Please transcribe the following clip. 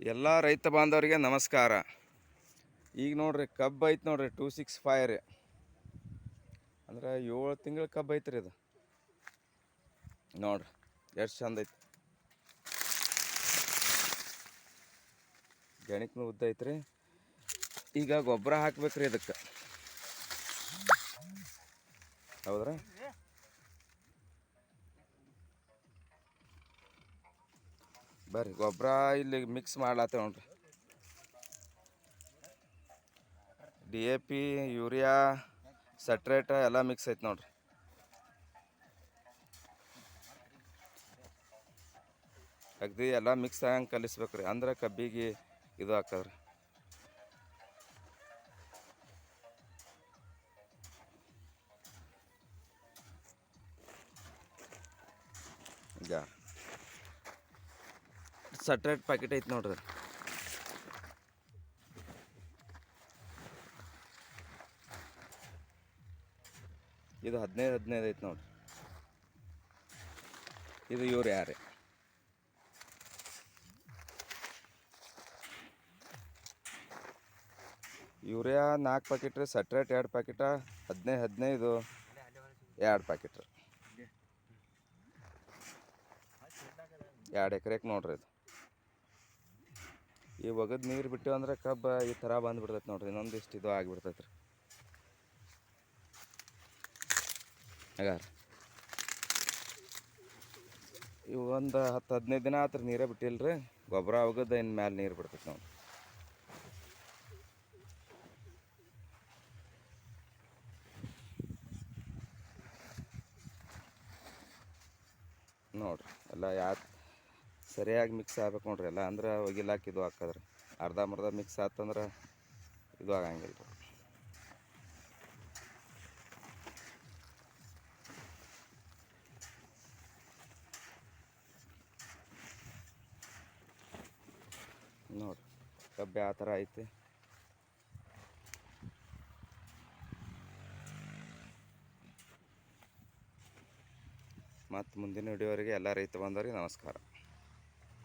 ಎಲ್ಲ ರೈತ ಬಾಂಧವರಿಗೆ ನಮಸ್ಕಾರ. ಈಗ ನೋಡ್ರಿ ಕಬ್ಬು ಐತೆ ನೋಡ್ರಿ ಟೂ ಸಿಕ್ಸ್ ಫೈವ್ ಅಂದ್ರೆ ಏಳು ತಿಂಗಳ ಕಬ್ಬು ಐತ್ರಿ ಇದು. ನೋಡ್ರಿ ಎಷ್ಟು ಚಂದ ಐತಿ. ಗಣಿಕ್ನು ಉದ್ದ ಐತ್ರಿ. ಈಗ ಗೊಬ್ಬರ ಹಾಕ್ಬೇಕ್ರಿ ಇದಕ್ಕೆ. ಹೌದ್ರಾ? ಬರ್ರಿ, ಗೊಬ್ಬರ ಇಲ್ಲಿ ಮಿಕ್ಸ್ ಮಾಡ್ಲತ್ತೆ ನೋಡ್ರಿ. D A P urea, straight ಎಲ್ಲ ಮಿಕ್ಸ್ ಐತೆ ನೋಡ್ರಿ. ಅಗದಿ ಎಲ್ಲ ಮಿಕ್ಸ್ ಆಗಂಗೆ ಕಲಿಸ್ಬೇಕ್ರಿ, ಅಂದ್ರೆ ಕಬ್ಬಿಗೆ ಇದು ಹಾಕದ್ರಿ ಈಗ ಸಟ್ರೇಟ್ ಪ್ಯಾಕೆಟ್ ಐತೆ ನೋಡ್ರಿ. ಇದು ಹದಿನೈದು ಹದಿನೈದು ಐತೆ ನೋಡ್ರಿ. ಇದು ಇವ್ರು ಯಾರೇ? ಯೂರಿಯಾ ನಾಲ್ಕು ಪ್ಯಾಕೆಟ್ ರೀ ಸಟ್ರೇಟ್ ಎರಡು ಪ್ಯಾಕೆಟ ಹದಿನೈದು ಹದಿನೈದು ಎರಡು ಪ್ಯಾಕೆಟ್ ರೀ. ಎರಡು ಎಕರೆಗೆ ನೋಡ್ರಿ ಇದು. ಈ ಒಗದ ನೀರು ಬಿಟ್ಟು ಅಂದ್ರೆ ಕಬ್ಬ ಈ ಥರ ಬಂದ್ಬಿಡ್ತೈತೆ ನೋಡ್ರಿ ಇನ್ನೊಂದಿಷ್ಟು ಇದು ಆಗಿಬಿಡ್ತೈತೆ ರೀ ಹಾಗಾರ ಇವು ಒಂದು ಹತ್ತು ಹದಿನೈದು ದಿನ ಆತ್ರ ನೀರೇ ಬಿಟ್ಟಿಲ್ಲ ರೀ ಗೊಬ್ಬರ ಒಗದ ಇನ್ನು ಮ್ಯಾಲೆ ನೀರು ಬಿಡ್ತೈತೆ ನೋಡಿ ನೋಡ್ರಿ, ಎಲ್ಲ ಯಾ ಸರಿಯಾಗಿ ಮಿಕ್ಸ್ ಆಗ್ಬೇಕು ನೋಡ್ರಿ ಎಲ್ಲ. ಅಂದ್ರೆ ಒಗಿಲಾಕ ಇದು ಹಾಕಿದ್ರೆ. ಅರ್ಧ ಮರ್ಧ ಮಿಕ್ಸ್ ಆತಂದ್ರೆ ಇದು ಆಗಂಗಿಲ್ಲ ರೀ. ನೋಡ್ರಿ ಕಬ್ಬೆ ಆ ಥರ ಐತಿ. ಮತ್ತು ಮುಂದಿನ ವಿಡಿಯೋವರೆಗೆ ಎಲ್ಲ ರೈತ ಬಂದವರಿಗೆ ನಮಸ್ಕಾರ.